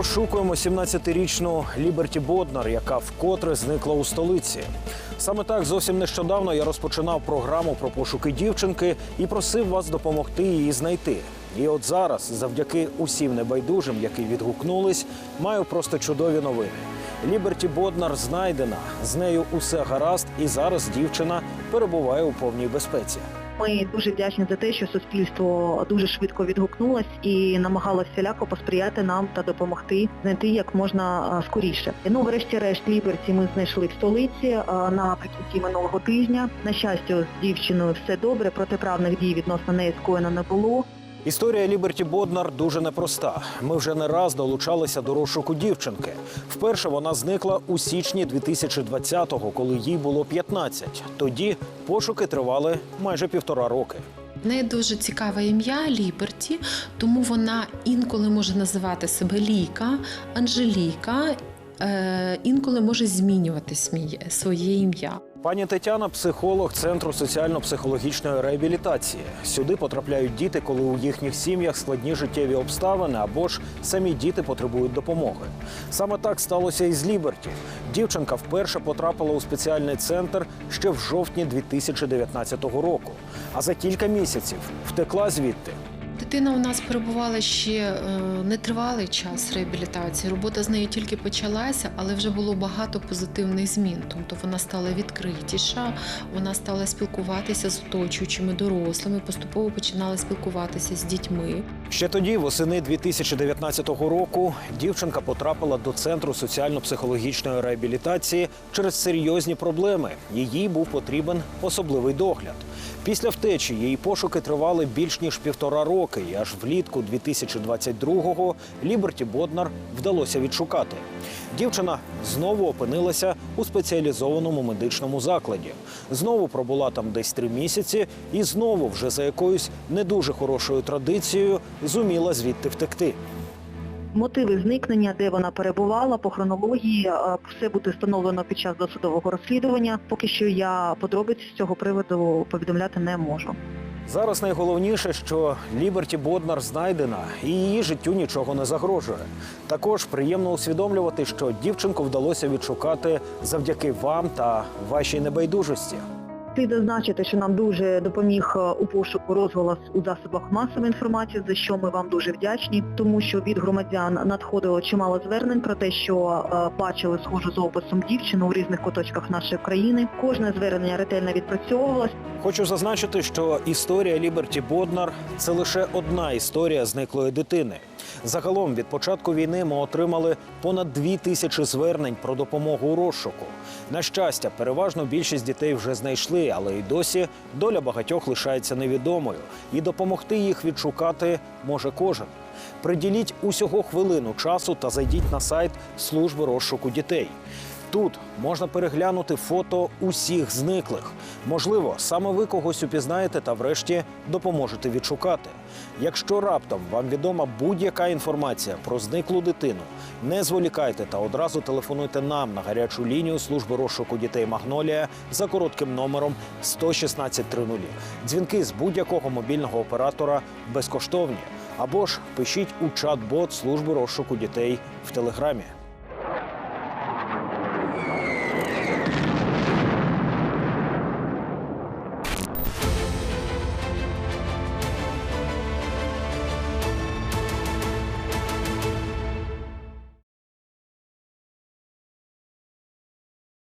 розшукуємо 17-річну Ліберті Боднар, яка вкотре зникла у столиці. Саме так зовсім нещодавно я розпочинав програму про пошуки дівчинки і просив вас допомогти її знайти. І от зараз, завдяки усім небайдужим, які відгукнулись, маю просто чудові новини. Ліберті Боднар знайдена. З нею усе гаразд, і зараз дівчина перебуває у повній безпеці. Ми дуже вдячні за те, що суспільство дуже швидко відгукнулось і намагалося всіляко посприяти нам та допомогти знайти як можна скоріше. Ну, врешті-решт, ліберці ми знайшли в столиці наприкінці минулого тижня. На щастя, з дівчиною все добре, протиправних дій відносно неї скоєно не було. Історія Ліберті Боднар дуже непроста. Ми вже не раз долучалися до розшуку дівчинки. Вперше вона зникла у січні 2020-го, коли їй було 15. Тоді пошуки тривали майже півтора роки. В неї дуже цікаве ім'я Ліберті, тому вона інколи може називати себе Ліка, Анжеліка, е, інколи може змінювати своє ім'я. Пані Тетяна психолог центру соціально-психологічної реабілітації. Сюди потрапляють діти, коли у їхніх сім'ях складні життєві обставини або ж самі діти потребують допомоги. Саме так сталося і з Ліберті. Дівчинка вперше потрапила у спеціальний центр ще в жовтні 2019 року. А за кілька місяців втекла звідти. Дитина у нас перебувала ще е, нетривалий час реабілітації. Робота з нею тільки почалася, але вже було багато позитивних змін. Тобто вона стала відкритіша, вона стала спілкуватися з оточуючими дорослими, поступово починала спілкуватися з дітьми. Ще тоді, восени 2019 року, дівчинка потрапила до центру соціально-психологічної реабілітації через серйозні проблеми. Їй був потрібен особливий догляд. Після втечі її пошуки тривали більш ніж півтора роки, і аж влітку 2022-го Ліберті Боднар вдалося відшукати. Дівчина знову опинилася у спеціалізованому медичному закладі. Знову пробула там десь три місяці, і знову, вже за якоюсь не дуже хорошою традицією, зуміла звідти втекти. Мотиви зникнення, де вона перебувала, по хронології, все буде встановлено під час досудового розслідування. Поки що я подробиць з цього приводу повідомляти не можу. Зараз найголовніше, що Ліберті Боднар знайдена і її життю нічого не загрожує. Також приємно усвідомлювати, що дівчинку вдалося відшукати завдяки вам та вашій небайдужості. Слід зазначити, що нам дуже допоміг е, у пошуку розголос у засобах масової інформації, за що ми вам дуже вдячні, тому що від громадян надходило чимало звернень про те, що е, бачили схожу з описом дівчину у різних куточках нашої країни. Кожне звернення ретельно відпрацьовувалось. Хочу зазначити, що історія Ліберті Боднар це лише одна історія зниклої дитини. Загалом від початку війни ми отримали понад дві тисячі звернень про допомогу у розшуку. На щастя, переважно більшість дітей вже знайшли, але й досі доля багатьох лишається невідомою, і допомогти їх відшукати може кожен. Приділіть усього хвилину часу та зайдіть на сайт служби розшуку дітей. Тут можна переглянути фото усіх зниклих. Можливо, саме ви когось упізнаєте та врешті допоможете відшукати. Якщо раптом вам відома будь-яка інформація про зниклу дитину, не зволікайте та одразу телефонуйте нам на гарячу лінію служби розшуку дітей Магнолія за коротким номером 11630. Дзвінки з будь-якого мобільного оператора безкоштовні. Або ж пишіть у чат-бот служби розшуку дітей в телеграмі.